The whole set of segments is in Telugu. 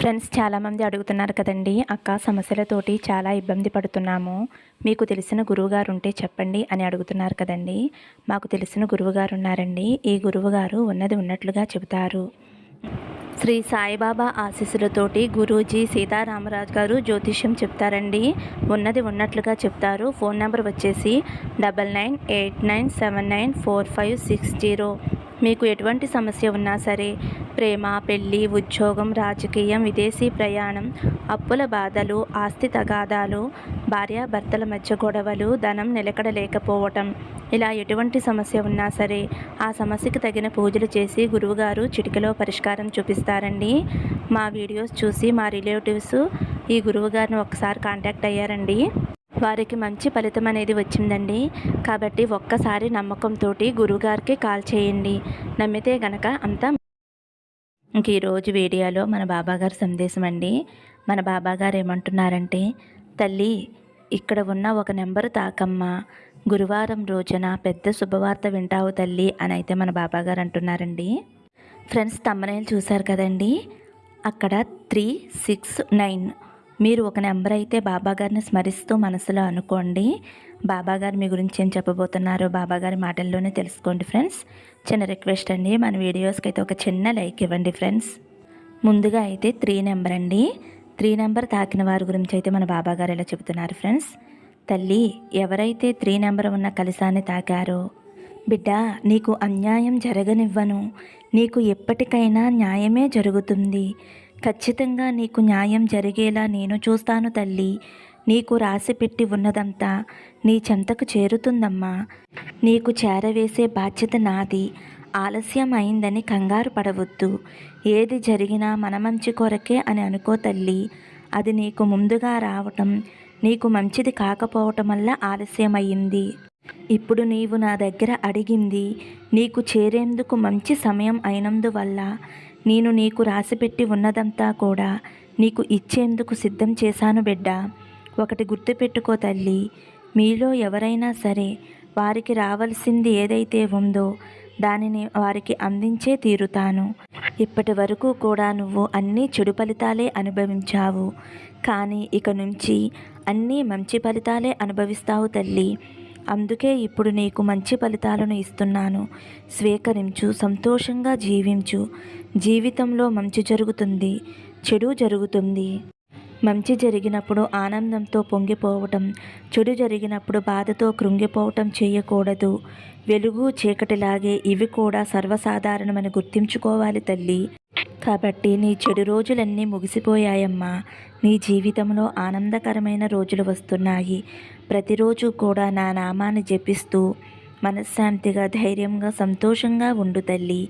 ఫ్రెండ్స్ చాలామంది అడుగుతున్నారు కదండి అక్క సమస్యలతోటి చాలా ఇబ్బంది పడుతున్నాము. మీకు తెలిసిన గురువుగారు ఉంటే చెప్పండి అని అడుగుతున్నారు కదండి. మాకు తెలిసిన గురువుగారు ఉన్నారండి ఈ గురువుగారు ఉన్నది ఉన్నట్లుగా చెబుతారు. శ్రీ సాయిబాబా ఆశీస్సులతోటి గురూజీ సీతారామరాజు గారు జ్యోతిష్యం చెప్తారండి. ఉన్నది ఉన్నట్లుగా చెప్తారు. ఫోన్ నెంబర్ వచ్చేసి double nine eight nine seven nine four five six zero. మీకు ఎటువంటి సమస్య ఉన్నా సరే ప్రేమ పెళ్ళి ఉద్యోగం రాజకీయం విదేశీ ప్రయాణం అప్పుల బాధలు ఆస్తి తగాదాలు భార్యాభర్తల మధ్య గొడవలు ధనం నిలకడ లేకపోవటం ఇలా ఎటువంటి సమస్య ఉన్నా సరే ఆ సమస్యకు తగిన పూజలు చేసి గురువుగారు చిటికలో పరిష్కారం చూపిస్తారండి. మా వీడియోస్ చూసి మా రిలేటివ్స్ ఈ గురువుగారిని ఒకసారి కాంటాక్ట్ అయ్యారండి. వారికి మంచి ఫలితం అనేది వచ్చిందండి. కాబట్టి ఒక్కసారి నమ్మకంతో గురువుగారికి కాల్ చేయండి. నమ్మితే గనక అంతా ఇంక ఈరోజు వీడియోలో మన బాబాగారు సందేశం అండి. మన బాబాగారు ఏమంటున్నారంటే తల్లి ఇక్కడ ఉన్న ఒక నెంబరు తాకమ్మ. గురువారం రోజున పెద్ద శుభవార్త వింటావు తల్లి అని అయితే మన బాబాగారు అంటున్నారండి. ఫ్రెండ్స్ తమ్మనేలు చూశారు కదండి. అక్కడ త్రీ సిక్స్ నైన్ మీరు ఒక నెంబర్ అయితే బాబాగారిని స్మరిస్తూ మనసులో అనుకోండి. బాబాగారు మీ గురించి ఏం చెప్పబోతున్నారో బాబాగారి మాటల్లోనే తెలుసుకోండి ఫ్రెండ్స్. చిన్న రిక్వెస్ట్ అండి మన వీడియోస్కి అయితే ఒక చిన్న లైక్ ఇవ్వండి ఫ్రెండ్స్. ముందుగా అయితే త్రీ నెంబర్ అండి. త్రీ నెంబర్ తాకిన వారి గురించి అయితే మన బాబాగారు ఇలా చెబుతున్నారు ఫ్రెండ్స్. తల్లి ఎవరైతే త్రీ నెంబర్ ఉన్న కలశాన్ని తాకారో బిడ్డ నీకు అన్యాయం జరగనివ్వను. నీకు ఎప్పటికైనా న్యాయమే జరుగుతుంది. ఖచ్చితంగా నీకు న్యాయం జరిగేలా నేను చూస్తాను తల్లి. నీకు రాసిపెట్టి ఉన్నదంతా నీ చెంతకు చేరుతుందమ్మా. నీకు చేరవేసే బాధ్యత నాది. ఆలస్యం అయిందని కంగారు పడవద్దు. ఏది జరిగినా మన మంచి కొరకే అని అనుకో తల్లి. అది నీకు ముందుగా రావటం నీకు మంచిది కాకపోవటం వల్ల ఆలస్యమయ్యింది. ఇప్పుడు నీవు నా దగ్గర అడిగింది నీకు చేరేందుకు మంచి సమయం అయినందువల్ల నేను నీకు రాసిపెట్టి ఉన్నదంతా కూడా నీకు ఇచ్చేందుకు సిద్ధం చేశాను బిడ్డ. ఒకటి గుర్తుపెట్టుకో తల్లి మీలో ఎవరైనా సరే వారికి రావలసింది ఏదైతే ఉందో దానిని వారికి అందించే తీరుతాను. ఇప్పటి వరకు కూడా నువ్వు అన్నీ చెడు ఫలితాలే అనుభవించావు. కానీ ఇక నుంచి అన్నీ మంచి ఫలితాలే అనుభవిస్తావు తల్లి. అందుకే ఇప్పుడు నీకు మంచి ఫలితాలను ఇస్తున్నాను. స్వీకరించు సంతోషంగా జీవించు. జీవితంలో మంచి జరుగుతుంది చెడు జరుగుతుంది. మంచి జరిగినప్పుడు ఆనందంతో పొంగిపోవటం చెడు జరిగినప్పుడు బాధతో కృంగిపోవటం చేయకూడదు. వెలుగు చీకటిలాగే ఇవి కూడా సర్వసాధారణమని గుర్తించుకోవాలి తల్లి. కాబట్టి నీ చెడు రోజులన్నీ ముగిసిపోయాయమ్మా. నీ జీవితంలో ఆనందకరమైన రోజులు వస్తున్నాయి. ప్రతిరోజు కూడా నా నామాన్ని జపిస్తూ మనశ్శాంతిగా ధైర్యంగా సంతోషంగా ఉండు తల్లి.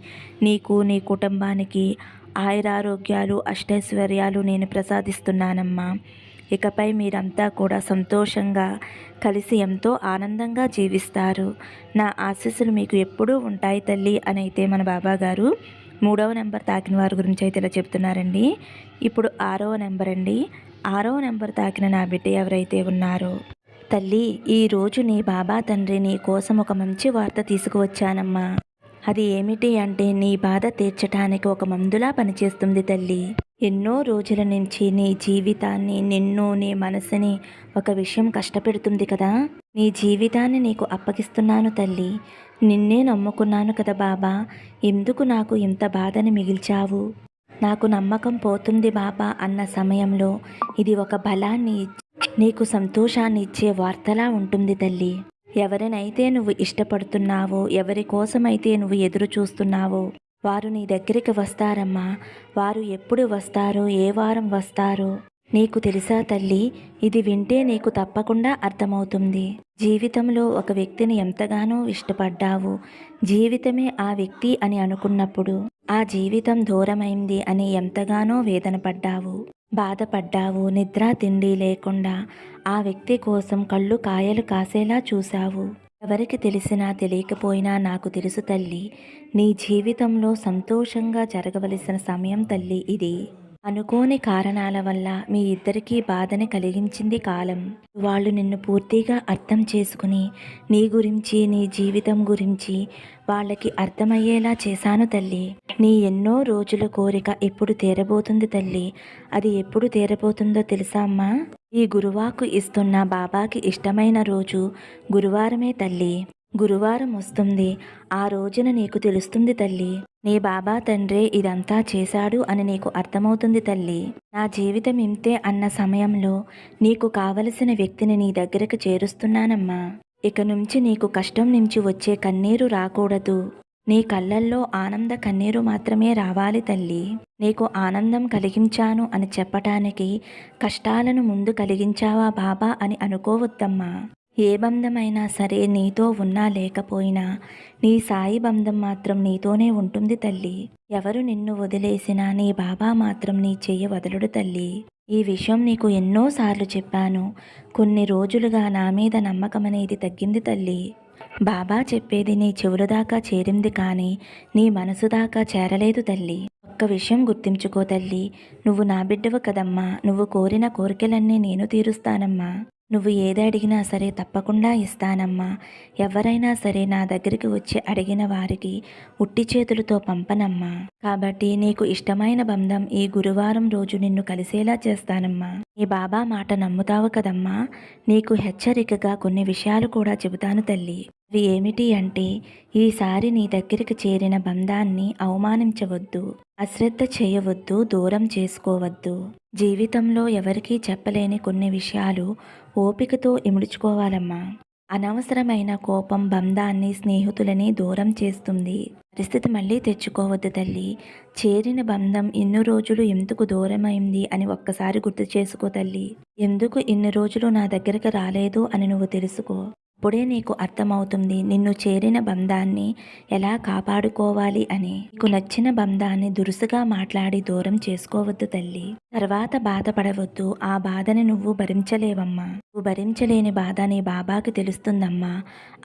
నీకు నీ కుటుంబానికి ఆయురారోగ్యాలు అష్టైశ్వర్యాలు నేను ప్రసాదిస్తున్నానమ్మా. ఇకపై మీరంతా కూడా సంతోషంగా కలిసి ఎంతో ఆనందంగా జీవిస్తారు. నా ఆశీస్సులు మీకు ఎప్పుడూ ఉంటాయి తల్లి అని అయితే మన బాబా గారు మూడవ నెంబర్ తాకిన వారి గురించి అయితే ఇలా చెప్తున్నారండి. ఇప్పుడు ఆరవ నెంబర్ అండి. ఆరవ నెంబర్ తాకిన నా బిడ్డ ఎవరైతే ఉన్నారో తల్లి ఈరోజు నీ బాబా తండ్రి నీ కోసం ఒక మంచి వార్త తీసుకువచ్చానమ్మా. అది ఏమిటి అంటే నీ బాధ తీర్చటానికి ఒక మందులా పనిచేస్తుంది తల్లి. ఎన్నో రోజుల నుంచి నీ జీవితాన్ని నిన్ను నీ మనసుని ఒక విషయం కష్టపెడుతుంది కదా? నీ జీవితాన్ని నీకు అప్పగిస్తున్నాను తల్లి. నిన్నే నమ్ముకున్నాను కదా బాబా. ఎందుకు నాకు ఇంత బాధని మిగిల్చావు? నాకు నమ్మకం పోతుంది బాబా అన్న సమయంలో. ఇది ఒక బలాన్ని నీకు సంతోషాన్ని ఇచ్చే వార్తలా ఉంటుంది తల్లి. ఎవరినైతే నువ్వు ఇష్టపడుతున్నావో ఎవరి కోసమైతే నువ్వు ఎదురు చూస్తున్నావో వారు నీ దగ్గరికి వస్తారమ్మా. వారు ఎప్పుడు వస్తారో ఏ వారం వస్తారో నీకు తెలుసా తల్లి ఇది వింటే నీకు తప్పకుండా అర్థమవుతుంది. జీవితంలో ఒక వ్యక్తిని ఎంతగానో ఇష్టపడ్డావు జీవితమే ఆ వ్యక్తి అని అనుకున్నప్పుడు ఆ జీవితం దూరమైంది అని ఎంతగానో వేదన పడ్డావు. బాధపడ్డావు నిద్ర తిండి లేకుండా. ఆ వ్యక్తి కోసం కళ్ళు కాయలు కాసేలా చూశావు. ఎవరికి తెలిసినా తెలియకపోయినా నాకు తెలుసు తల్లి. నీ జీవితంలో సంతోషంగా జరగవలసిన సమయం తల్లి ఇది. అనుకోని కారణాల వల్ల మీ ఇద్దరికీ బాధని కలిగించింది కాలం. వాళ్ళు నిన్ను పూర్తిగా అర్థం చేసుకుని నీ గురించి నీ జీవితం గురించి వాళ్ళకి అర్థమయ్యేలా చేశాను తల్లి. నీ ఎన్నో రోజుల కోరిక ఎప్పుడు తీరబోతుంది తల్లి? అది ఎప్పుడు తీరబోతుందో తెలుసా అమ్మా? ఈ గురువాకు ఇస్తున్న బాబాకి ఇష్టమైన రోజు గురువారమే తల్లి. గురువారం వస్తుంది. ఆ రోజున నీకు తెలుస్తుంది తల్లి. నీ బాబా తండ్రే ఇదంతా చేశాడు అని నీకు అర్థమవుతుంది తల్లి. నా జీవితం ఇంతే అన్న సమయంలో నీకు కావలసిన వ్యక్తిని నీ దగ్గరకు చేరుస్తున్నానమ్మా. ఇక నుంచి నీకు కష్టం నుంచి వచ్చే కన్నీరు రాకూడదు. నీ కళ్ళల్లో ఆనంద కన్నీరు మాత్రమే రావాలి తల్లి. నీకు ఆనందం కలిగించాను అని చెప్పటానికి కష్టాలను ముందు కలిగించావా బాబా అని అనుకోవద్దమ్మా. ఏ బంధమైనా సరే నీతో ఉన్నా లేకపోయినా నీ సాయి బంధం మాత్రం నీతోనే ఉంటుంది తల్లి. ఎవరు నిన్ను వదిలేసినా నీ బాబా మాత్రం నీ చెయ్యి వదలడు తల్లి. ఈ విషయం నీకు ఎన్నోసార్లు చెప్పాను. కొన్ని రోజులుగా నా మీద నమ్మకం అనేది తగ్గింది తల్లి. బాబా చెప్పేది నీ చెవుల దాకా చేరింది కానీ నీ మనసు దాకా చేరలేదు తల్లి. ఒక్క విషయం గుర్తించుకో తల్లి. నువ్వు నా బిడ్డవు కదమ్మా. నువ్వు కోరిన కోరికలన్నీ నేను తీరుస్తానమ్మా. నువ్వు ఏది అడిగినా సరే తప్పకుండా ఇస్తానమ్మా. ఎవరైనా సరే నా దగ్గరికి వచ్చి అడిగిన వారికి ఉట్టి చేతులతో పంపనమ్మా. కాబట్టి నీకు ఇష్టమైన బంధం ఈ గురువారం రోజు నిన్ను కలిసేలా చేస్తానమ్మా. నీ బాబా మాట నమ్ముతావు కదమ్మా. నీకు హెచ్చరికగా కొన్ని విషయాలు కూడా చెబుతాను తల్లి. అవి ఏమిటి అంటే ఈసారి నీ దగ్గరికి చేరిన బంధాన్ని అవమానించవద్దు అశ్రద్ధ చేయవద్దు దూరం చేసుకోవద్దు. జీవితంలో ఎవరికీ చెప్పలేని కొన్ని విషయాలు ఓపికతో ఇముడుచుకోవాలమ్మా. అనవసరమైన కోపం బంధాన్ని స్నేహితులని దూరం చేస్తుంది. పరిస్థితి మళ్ళీ తెచ్చుకోవద్దు తల్లి. చేరిన బంధం ఇన్ని రోజులు ఎందుకు దూరమైంది అని ఒక్కసారి గుర్తు చేసుకో తల్లి. ఎందుకు ఇన్ని రోజులు నా దగ్గరకు రాలేదు అని నువ్వు తెలుసుకో. అప్పుడే నీకు అర్థమవుతుంది నిన్ను చేరిన బంధాన్ని ఎలా కాపాడుకోవాలి అని. నీకు నచ్చిన బంధాన్ని దురుసుగా మాట్లాడి దూరం చేసుకోవద్దు తల్లి. తర్వాత బాధపడవద్దు. ఆ బాధని నువ్వు భరించలేవమ్మా. నువ్వు భరించలేని బాధ నీ బాబాకి తెలుస్తుందమ్మా.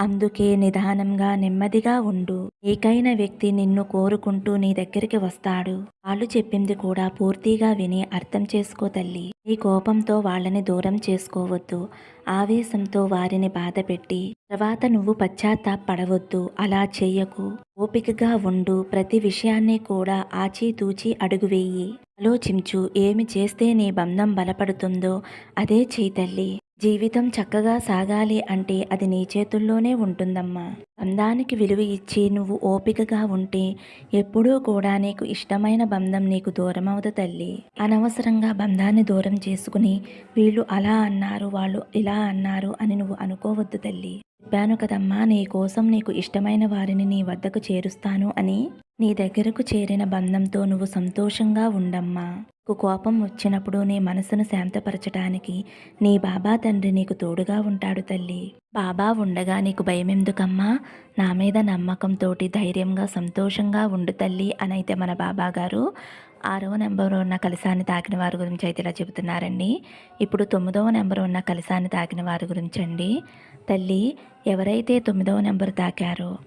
అందుకే నిదానంగా నెమ్మదిగా ఉండు. ఏకైన వ్యక్తి నిన్ను కోరుకుంటూ నీ దగ్గరికి వస్తాడు. వాళ్ళు చెప్పింది కూడా పూర్తిగా విని అర్థం చేసుకో తల్లి. నీ కోపంతో వాళ్ళని దూరం చేసుకోవద్దు. ఆవేశంతో వారిని బాధపెట్టి తర్వాత నువ్వు పశ్చాత్తాపడవద్దు అలా చెయ్యకు ఓపికగా ఉండు ప్రతి విషయాన్ని కూడా ఆచితూచి అడుగువేయి ఆలోచించు ఏమి చేస్తే నీ బంధం బలపడుతుందో అదే చేయి తల్లి. జీవితం చక్కగా సాగాలి అంటే అది నీ చేతుల్లోనే ఉంటుందమ్మా. బంధానికి విలువ ఇచ్చి నువ్వు ఓపికగా ఉంటే ఎప్పుడూ కూడా నీకు ఇష్టమైన బంధం నీకు దూరమవుదు తల్లి. అనవసరంగా బంధాన్ని దూరం చేసుకుని వీళ్ళు అలా అన్నారు వాళ్ళు ఇలా అన్నారు అని నువ్వు అనుకోవద్దు తల్లి. చెప్పాను కదమ్మా నీ కోసం నీకు ఇష్టమైన వారిని నీ వద్దకు చేరుస్తాను అని నీ దగ్గరకు చేరిన బంధంతో నువ్వు సంతోషంగా ఉండమ్మా. నీకు కోపం వచ్చినప్పుడు నీ మనసును శాంతపరచటానికి నీ బాబా తండ్రి నీకు తోడుగా ఉంటాడు తల్లి. బాబా ఉండగా నీకు భయం ఎందుకమ్మా నా మీద నమ్మకంతోటి ధైర్యంగా సంతోషంగా ఉండు తల్లి అని అయితే మన బాబా గారు ఆరవ నెంబర్ ఉన్న కలశాన్ని తాకిన వారి గురించి అయితే ఇలా చెబుతున్నారండి. ఇప్పుడు తొమ్మిదవ నెంబర్ ఉన్న కలశాన్ని తాకిన వారి గురించి అండి. తల్లి ఎవరైతే తొమ్మిదవ నెంబర్ తాకారో.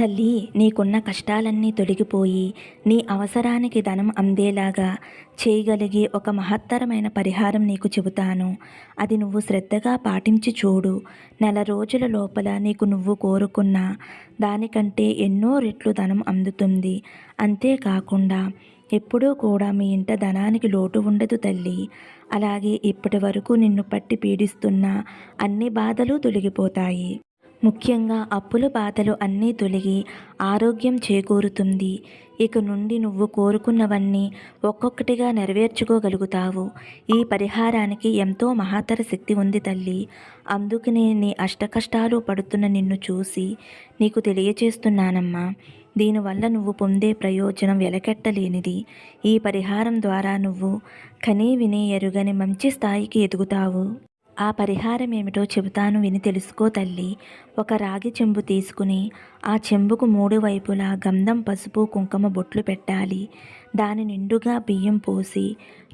తల్లి నీకున్న కష్టాలన్నీ తొలగిపోయి నీ అవసరానికి ధనం అందేలాగా చేయగలిగే ఒక మహత్తరమైన పరిహారం నీకు చెబుతాను. అది నువ్వు శ్రద్ధగా పాటించి చూడు. నెల రోజుల లోపల నీకు నువ్వు కోరుకున్న దానికంటే ఎన్నో రెట్లు ధనం అందుతుంది. అంతేకాకుండా ఎప్పుడూ కూడా మీ ఇంట ధనానికి లోటు ఉండదు తల్లి. అలాగే ఇప్పటి వరకు నిన్ను పట్టి పీడిస్తున్న అన్ని బాధలు తొలగిపోతాయి. ముఖ్యంగా అప్పుల బాధలు అన్నీ తొలగి ఆరోగ్యం చేకూరుతుంది. ఇక నుండి నువ్వు కోరుకున్నవన్నీ ఒక్కొక్కటిగా నెరవేర్చుకోగలుగుతావు. ఈ పరిహారానికి ఎంతో మహాతర శక్తి ఉంది తల్లి. అందుకనే నీ అష్టకష్టాలు పడుతున్న నిన్ను చూసి నీకు తెలియచేస్తున్నానమ్మా. దీనివల్ల నువ్వు పొందే ప్రయోజనం వెలకెట్టలేనిది. ఈ పరిహారం ద్వారా నువ్వు కనీ విని ఎరుగని మంచి స్థాయికి ఎదుగుతావు. ఆ పరిహారం ఏమిటో చెబుతాను విని తెలుసుకో తల్లి. ఒక రాగి చెంబు తీసుకుని ఆ చెంబుకు మూడు వైపులా గంధం పసుపు కుంకుమ బొట్లు పెట్టాలి. దాని నిండుగా బియ్యం పోసి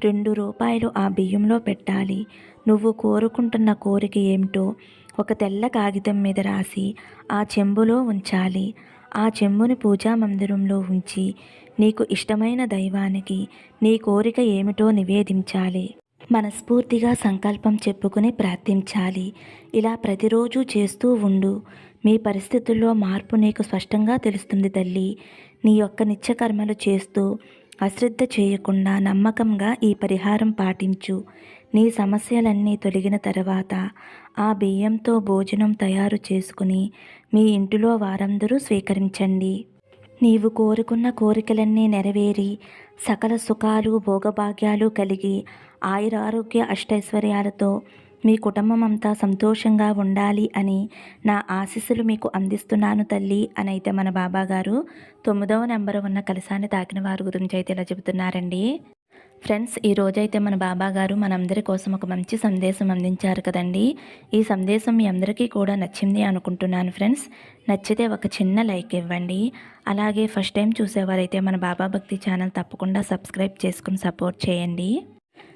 రెండు రూపాయలు ఆ బియ్యంలో పెట్టాలి. నువ్వు కోరుకుంటున్న కోరిక ఏమిటో ఒక తెల్ల కాగితం మీద రాసి ఆ చెంబులో ఉంచాలి. ఆ చెంబుని పూజా మందిరంలో ఉంచి నీకు ఇష్టమైన దైవానికి నీ కోరిక ఏమిటో నివేదించాలి. మనస్ఫూర్తిగా సంకల్పం చెప్పుకుని ప్రార్థించాలి. ఇలా ప్రతిరోజు చేస్తూ ఉండు. మీ పరిస్థితుల్లో మార్పు నీకు స్పష్టంగా తెలుస్తుంది తల్లి. నీ యొక్క నిత్యకర్మలు చేస్తూ అశ్రద్ధ చేయకుండా నమ్మకంగా ఈ పరిహారం పాటించు. నీ సమస్యలన్నీ తొలగిన తర్వాత ఆ బియ్యంతో భోజనం తయారు చేసుకుని మీ ఇంటిలో వారందరూ స్వీకరించండి. నీవు కోరుకున్న కోరికలన్నీ నెరవేరి సకల సుఖాలు భోగభాగ్యాలు కలిగి ఆయురారోగ్య అష్టైశ్వర్యాలతో మీ కుటుంబం అంతా సంతోషంగా ఉండాలి అని నా ఆశీస్సులు మీకు అందిస్తున్నాను తల్లి అని అయితే మన బాబా గారు తొమ్మిదవ నెంబర్ ఉన్న కలసాన్ని తాకిన వారి గురించి అయితే ఇలా చెబుతున్నారండి. ఫ్రెండ్స్ ఈ రోజైతే మన బాబా గారు మనందరి కోసం ఒక మంచి సందేశం అందించారు కదండి. ఈ సందేశం మీ అందరికీ కూడా నచ్చింది అనుకుంటున్నాను ఫ్రెండ్స్. నచ్చితే ఒక చిన్న లైక్ ఇవ్వండి. అలాగే ఫస్ట్ టైం చూసేవారైతే మన బాబా భక్తి ఛానల్ తప్పకుండా సబ్స్క్రైబ్ చేసుకుని సపోర్ట్ చేయండి.